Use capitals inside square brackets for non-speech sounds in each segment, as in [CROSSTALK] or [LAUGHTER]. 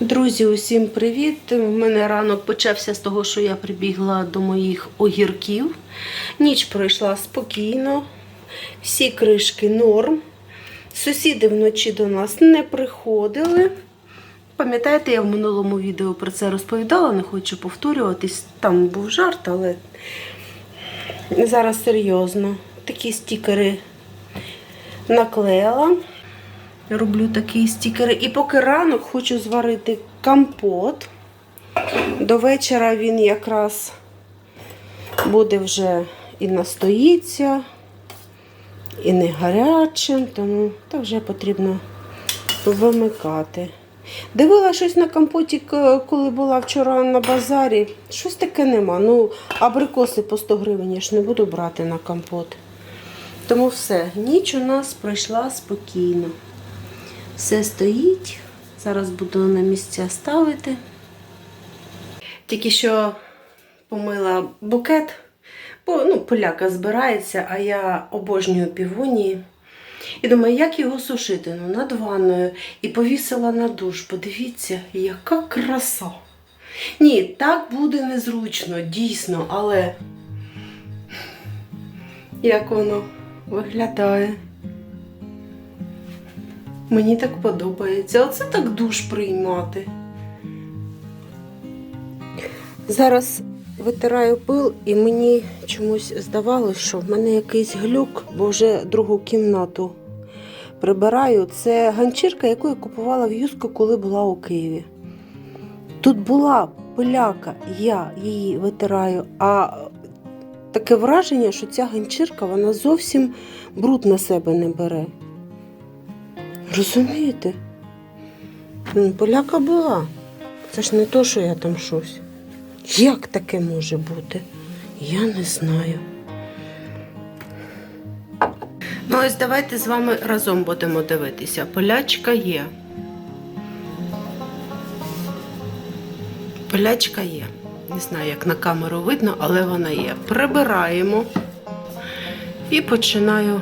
Друзі, усім привіт! У мене ранок почався з того, що я прибігла до моїх огірків. Ніч пройшла спокійно, всі кришки норм. Сусіди вночі до нас не приходили. Пам'ятаєте, я в минулому відео про це розповідала, не хочу повторюватись. Там був жарт, але зараз серйозно. Такі стікери наклеїла. Роблю такі стікери. І поки ранок хочу зварити компот. До вечора він якраз буде вже і настоїться, і не гарячим, тому то вже потрібно вимикати. Дивила щось на компоті, коли була вчора на базарі. Щось таке нема. Ну, абрикоси по 100 гривень я ж не буду брати на компот. Тому все, ніч у нас пройшла спокійно. Все стоїть. Зараз буду на місця ставити. Тільки що помила букет, бо ну, поляка збирається, а я обожнюю півонії. І думаю, як його сушити? Ну, над ванною. І повісила на душ. Подивіться, яка краса. Ні, так буде незручно, дійсно, але як воно виглядає. Мені так подобається. Оце так душ приймати. Зараз витираю пил, і мені чомусь здавалося, що в мене якийсь глюк, бо вже другу кімнату прибираю. Це ганчірка, яку я купувала в Юску, коли була у Києві. Тут була пиляка, я її витираю, а таке враження, що ця ганчірка вона зовсім бруд на себе не бере. Розумієте? Поляка була. Це ж не то, що я там щось. Як таке може бути? Я не знаю. Ну, ось давайте з вами разом будемо дивитися. Полячка є. Полячка є. Не знаю, як на камеру видно, але вона є. Прибираємо і починаю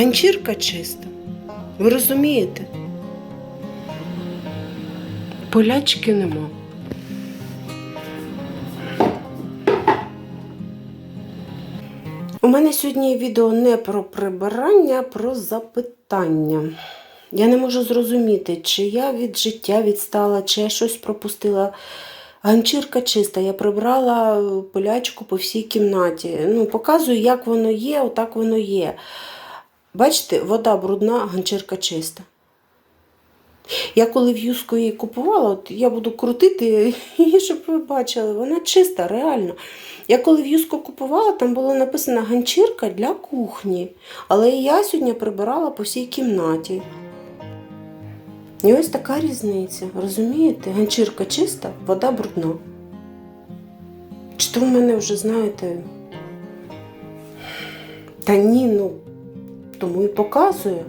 Ганчірка чиста. Ви розумієте? Полячки нема. У мене сьогодні відео не про прибирання, а про запитання. Я не можу зрозуміти, чи я від життя відстала, чи я щось пропустила. Ганчірка чиста, я прибрала полячку по всій кімнаті. Ну, показую, як воно є, отак воно є. Бачите, вода брудна, ганчірка чиста. Я коли в юску її купувала, от я буду крутити її, [LAUGHS] щоб ви бачили, вона чиста, реально. Я коли в юску купувала, там було написано ганчірка для кухні. Але я сьогодні прибирала по всій кімнаті. І ось така різниця. Розумієте? Ганчірка чиста, вода брудна. Чи то в мене вже, знаєте. Та ні, ну, тому і показую.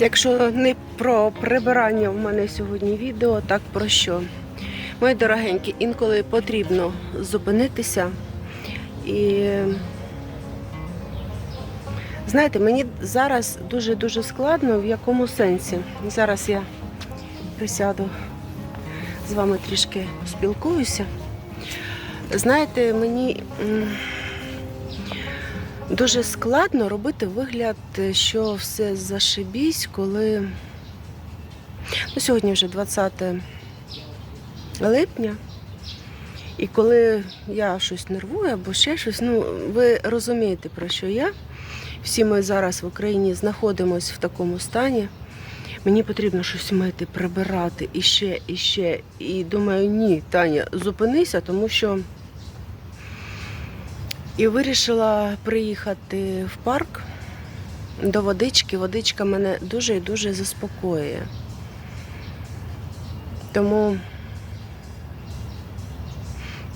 Якщо не про прибирання в мене сьогодні відео, так про що? Мої дорогенькі, інколи потрібно зупинитися і знаєте, мені зараз дуже-дуже складно, в якому сенсі. Зараз я присяду з вами трішки поспілкуюся. Знаєте, мені дуже складно робити вигляд, що все зашибісь, коли ну, сьогодні вже 20 липня. І коли я щось нервую або ще щось, ну ви розумієте, про що я. Всі ми зараз в Україні знаходимося в такому стані. Мені потрібно щось мити, прибирати і ще, і ще. І думаю, ні, Таня, зупинися, тому що і вирішила приїхати в парк до водички. Водичка мене дуже і дуже заспокоює. Тому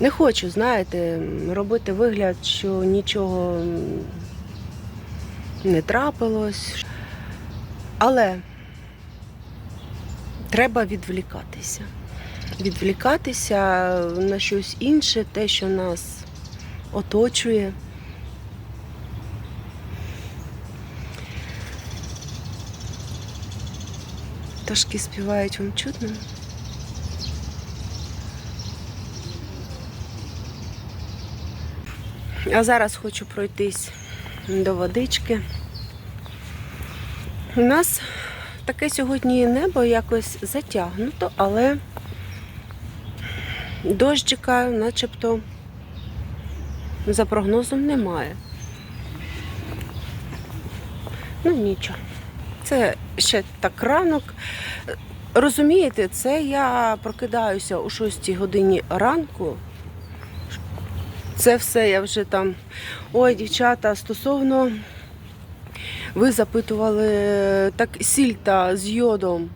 не хочу, знаєте, робити вигляд, що нічого не трапилось. Але треба відвлікатися. Відвлікатися на щось інше, те, що нас оточує. Пташки співають вам чутно. А зараз хочу пройтись до водички. У нас таке сьогодні небо якось затягнуто, але дощика начебто за прогнозом немає. Ну нічого. Це ще так ранок. Розумієте, це я прокидаюся о 6 годині ранку. Це все я вже там. Ой, дівчата, стосовно ви запитували так сільта з йодом.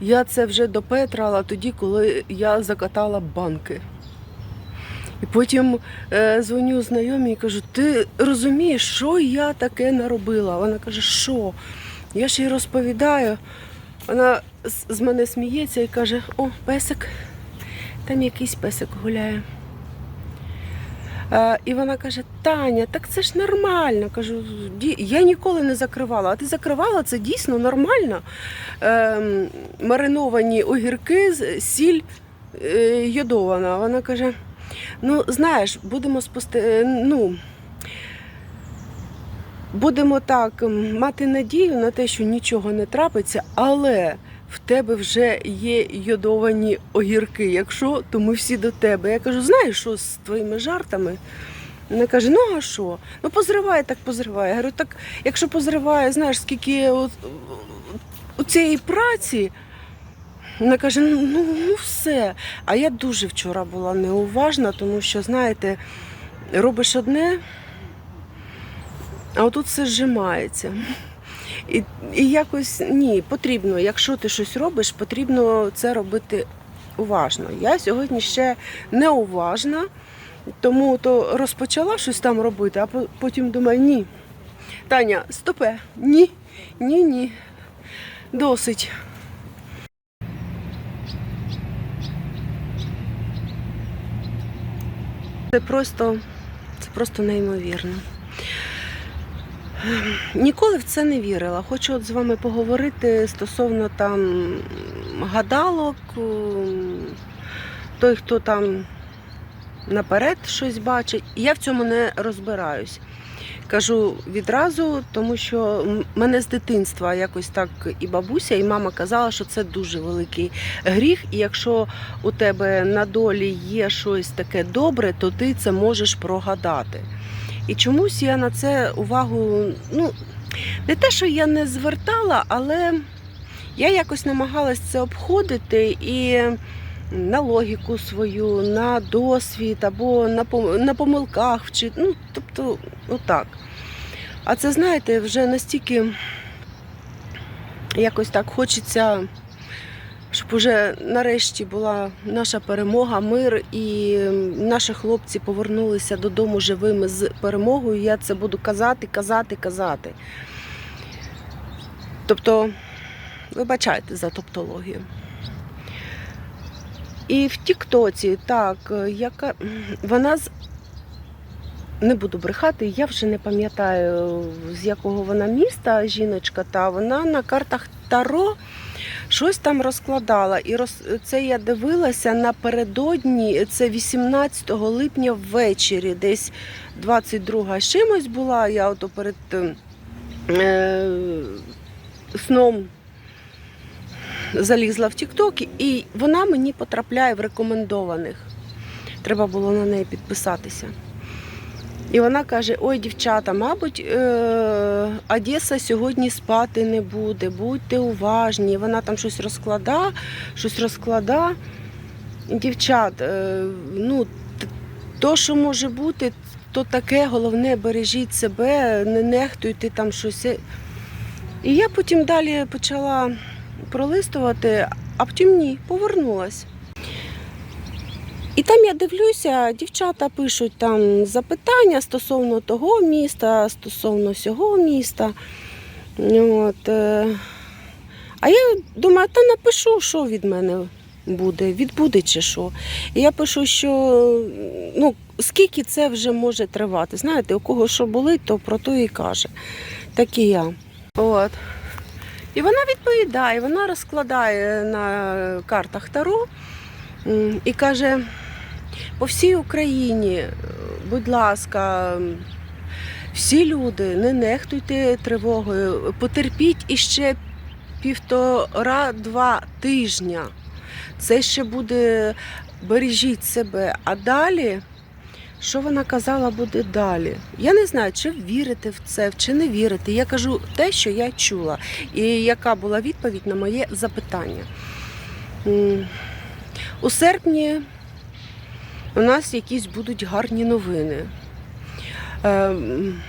Я це вже допетрала тоді, коли я закатала банки. І потім е, дзвоню знайомій і кажу: ти розумієш, що я таке наробила? Вона каже, що? Я ж їй розповідаю. Вона з- мене сміється і каже: О, песик, там якийсь песик гуляє. Е, і вона каже: Таня, так це ж нормально. Кажу, я ніколи не закривала. А ти закривала це дійсно нормально. Е, мариновані огірки, сіль е, йодована. Вона каже: ну, знаєш, будемо спосте... ну, будемо так мати надію на те, що нічого не трапиться, але в тебе вже є йодовані огірки. Якщо, то ми всі до тебе. Я кажу, знаєш, що з твоїми жартами? Вона каже, ну а що? Ну позриває, так позриває. Я говорю, так якщо позриває, знаєш, скільки от, у цієї праці. Вона каже, ну, ну, ну все. А я дуже вчора була неуважна, тому що, знаєте, робиш одне, а отут все зжимається. І, і якось ні, потрібно, якщо ти щось робиш, потрібно це робити уважно. Я сьогодні ще неуважна, тому то розпочала щось там робити, а по- потім думаю, ні. Таня, стопе, ні, ні, ні. Досить. Це просто, це просто неймовірно. Ніколи в це не вірила. Хочу от з вами поговорити стосовно там гадалок, той, хто там наперед щось бачить. Я в цьому не розбираюсь. Кажу відразу, тому що мене з дитинства якось так і бабуся, і мама казала, що це дуже великий гріх. І якщо у тебе на долі є щось таке добре, то ти це можеш прогадати. І чомусь я на це увагу, ну, не те, що я не звертала, але я якось намагалась це обходити і на логіку свою, на досвід або на, помилках вчити. Ну, тобто, отак. А це, знаєте, вже настільки якось так хочеться, щоб уже нарешті була наша перемога, мир, і наші хлопці повернулися додому живими з перемогою. Я це буду казати, казати, казати. Тобто, вибачайте за топтологію. І в Тіктоці, так, яка вона з. Не буду брехати, я вже не пам'ятаю, з якого вона міста жіночка, та вона на картах Таро щось там розкладала. І роз... це я дивилася напередодні, це 18 липня ввечері, десь 22 з чимось була. Я ото перед е... сном залізла в Тікток, і вона мені потрапляє в рекомендованих. Треба було на неї підписатися. І вона каже: Ой, дівчата, мабуть, е, Одеса сьогодні спати не буде, будьте уважні. Вона там щось розклада, щось розклада. Дівчат, е, ну, то, що може бути, то таке, головне, бережіть себе, не нехтуйте там щось. І я потім далі почала пролистувати, а потім ні, повернулась. І там я дивлюся, дівчата пишуть там запитання стосовно того міста, стосовно сього міста. От. е. А я думаю, та напишу, що від мене буде, відбуде чи що. І я пишу, що ну, скільки це вже може тривати. Знаєте, у кого що болить, то про то і каже. Так і я. От. І вона відповідає, вона розкладає на картах Таро і каже: по всій Україні, будь ласка, всі люди, не нехтуйте тривогою, потерпіть іще півтора-два тижня. Це ще буде бережіть себе. А далі, що вона казала, буде далі? Я не знаю, чи вірити в це, чи не вірити. Я кажу те, що я чула, і яка була відповідь на моє запитання. У серпні у нас якісь будуть гарні новини. Ем,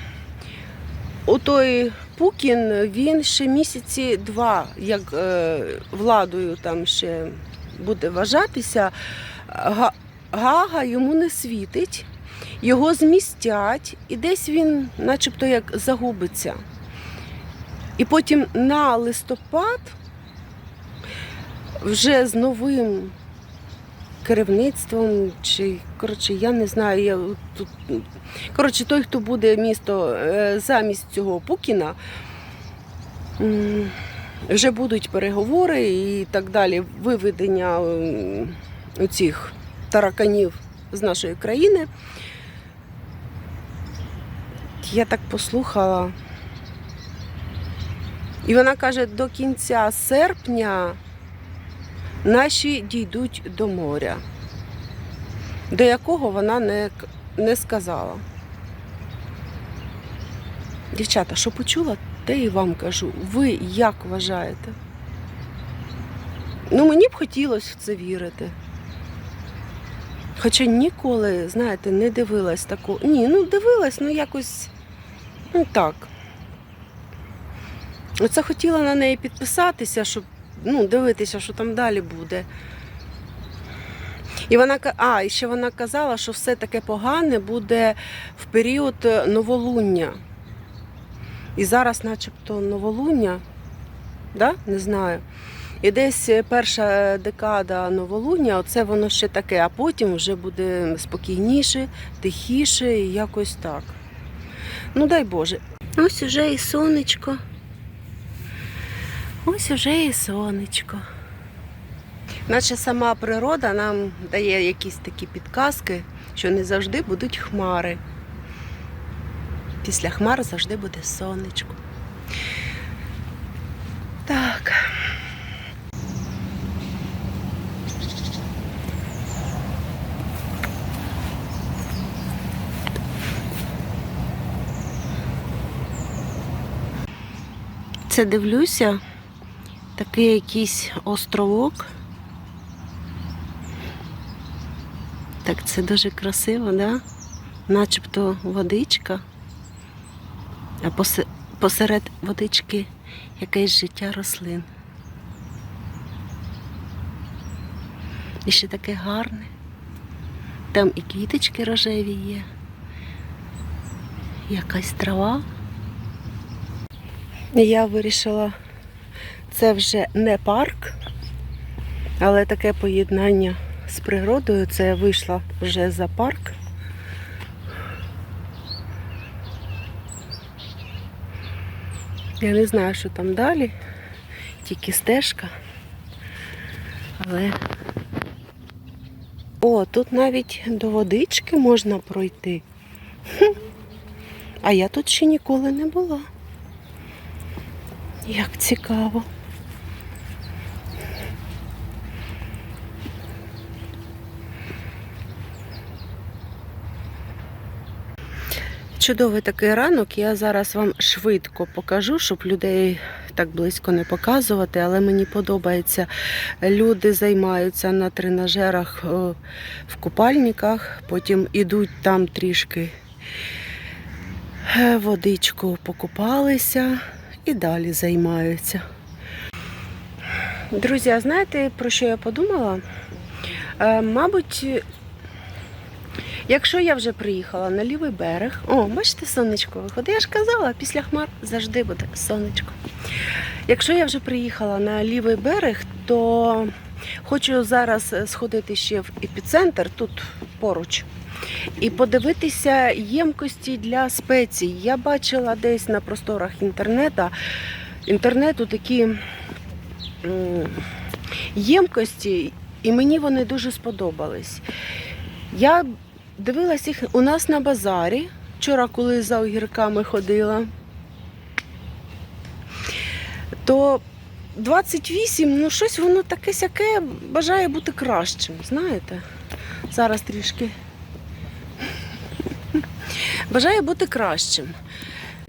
У той Пукін він ще місяці два, як е, владою там ще буде вважатися, Га- Гага йому не світить, його змістять, і десь він, начебто, як загубиться. І потім на листопад вже з новим керівництвом, чи коротше, я не знаю, я тут. Коротше, той, хто буде місто е, замість цього Пукіна, вже будуть переговори і так далі, виведення оцих тараканів з нашої країни. Я так послухала. І вона каже, до кінця серпня наші дійдуть до моря, до якого вона не, не сказала. Дівчата, що почула, те і вам кажу. Ви як вважаєте? Ну, мені б хотілося в це вірити. Хоча ніколи, знаєте, не дивилась такого. Ні, ну дивилась, ну якось ну так. Оце хотіла на неї підписатися, щоб ну, дивитися, що там далі буде. І вона а, і ще вона казала, що все таке погане буде в період е, новолуння. І зараз, начебто, новолуння, да? не знаю. І десь е, перша декада новолуння, оце воно ще таке, а потім вже буде спокійніше, тихіше і якось так. Ну, дай Боже. Ось уже і сонечко. Ось уже і сонечко. Наче сама природа нам дає якісь такі підказки, що не завжди будуть хмари. Після хмар завжди буде сонечко. Так. Це дивлюся, такий якийсь островок. Так, це дуже красиво, да? Начебто водичка, а посеред водички якесь життя рослин. І ще таке гарне. Там і квіточки рожеві є, якась трава. Я вирішила, це вже не парк, але таке поєднання з природою. Це я вийшла вже за парк. Я не знаю, що там далі, тільки стежка. Але. О, тут навіть до водички можна пройти. А я тут ще ніколи не була. Як цікаво. Чудовий такий ранок. Я зараз вам швидко покажу, щоб людей так близько не показувати, але мені подобається. Люди займаються на тренажерах е, в купальниках, потім ідуть там трішки е, водичку покупалися і далі займаються. Друзі, а знаєте, про що я подумала? Е, мабуть, якщо я вже приїхала на лівий берег, о, бачите, сонечко виходить. Я ж казала, після хмар завжди буде сонечко. Якщо я вже приїхала на лівий берег, то хочу зараз сходити ще в епіцентр, тут поруч, і подивитися ємкості для спецій. Я бачила десь на просторах інтернету інтернету такі ємкості, і мені вони дуже сподобались. Я дивилась їх у нас на базарі. Вчора, коли за огірками ходила, то 28, ну щось воно таке сяке бажає бути кращим, знаєте? Зараз трішки. Бажає бути кращим.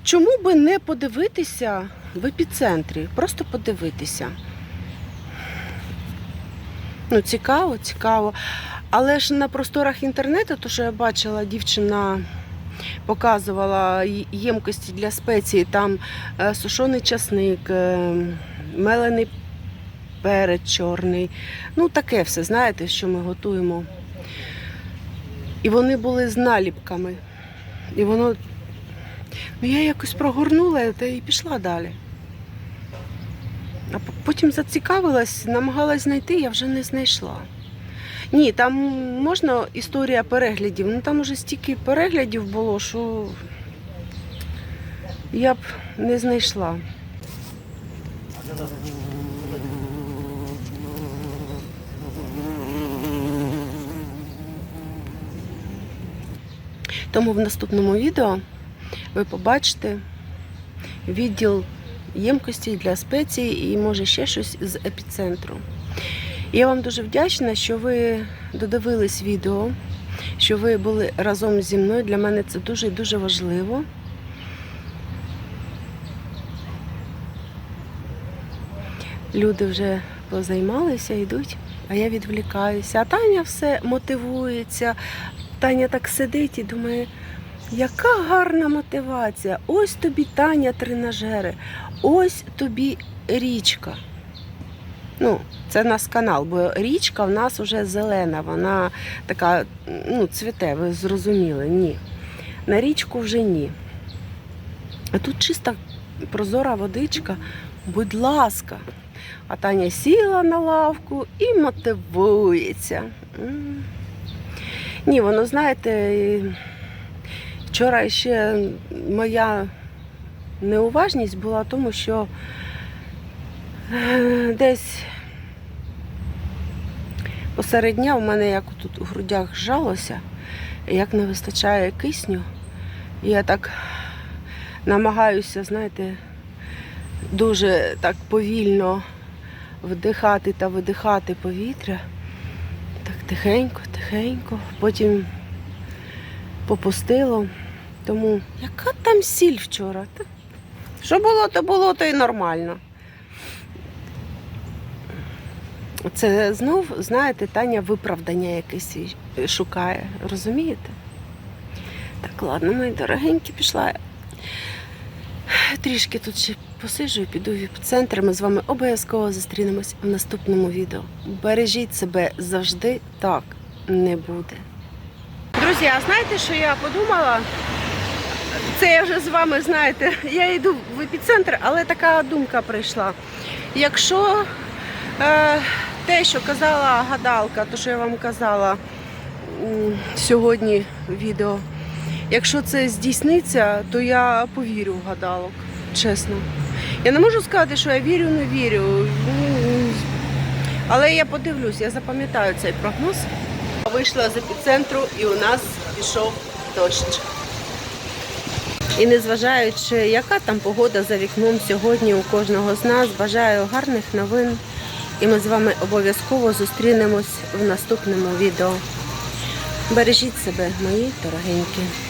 Чому би не подивитися в епіцентрі? Просто подивитися. Ну, цікаво, цікаво. Але ж на просторах інтернету, то що я бачила, дівчина показувала ємкості для спеції, там е, сушений часник, е, мелений перець чорний. Ну, таке все, знаєте, що ми готуємо. І вони були з наліпками. І воно. Ну, я якось прогорнула та і пішла далі. А потім зацікавилась, намагалась знайти, я вже не знайшла. Ні, там можна історія переглядів. Ну там уже стільки переглядів було, що я б не знайшла. Тому в наступному відео ви побачите відділ ємкості для спецій і може ще щось з епіцентру. Я вам дуже вдячна, що ви додивились відео, що ви були разом зі мною. Для мене це дуже і дуже важливо. Люди вже позаймалися, йдуть, а я відвлікаюся. А Таня все мотивується. Таня так сидить і думає, яка гарна мотивація. Ось тобі Таня тренажери, ось тобі річка. Ну, це нас канал, бо річка в нас вже зелена, вона така, ну, цвіте, ви зрозуміли, ні. На річку вже ні. А тут чиста прозора водичка, будь ласка. А Таня сіла на лавку і мотивується. Ні, воно, знаєте, вчора ще моя неуважність була в тому, що е, десь посеред дня у мене як тут у грудях зжалося, як не вистачає кисню. Я так намагаюся, знаєте, дуже так повільно вдихати та видихати повітря. Тихенько, тихенько. Потім попустило. Тому яка там сіль вчора? Що було, то було, то і нормально. Це знов, знаєте, Таня виправдання якесь шукає. Розумієте? Так, ладно, мої дорогенькі, пішла. Трішки тут ще посиджу і піду в епіцентр. Ми з вами обов'язково зустрінемось в наступному відео. Бережіть себе завжди так не буде. Друзі, а знаєте, що я подумала? Це я вже з вами знаєте. Я йду в епіцентр, але така думка прийшла. Якщо е, те, що казала гадалка, то що я вам казала сьогодні відео, якщо це здійсниться, то я повірю в гадалок, чесно. Я не можу сказати, що я вірю, не вірю. Але я подивлюсь, я запам'ятаю цей прогноз. Вийшла з епіцентру і у нас пішов дощ. І незважаючи, яка там погода за вікном сьогодні у кожного з нас, бажаю гарних новин. І ми з вами обов'язково зустрінемось в наступному відео. Бережіть себе, мої дорогенькі.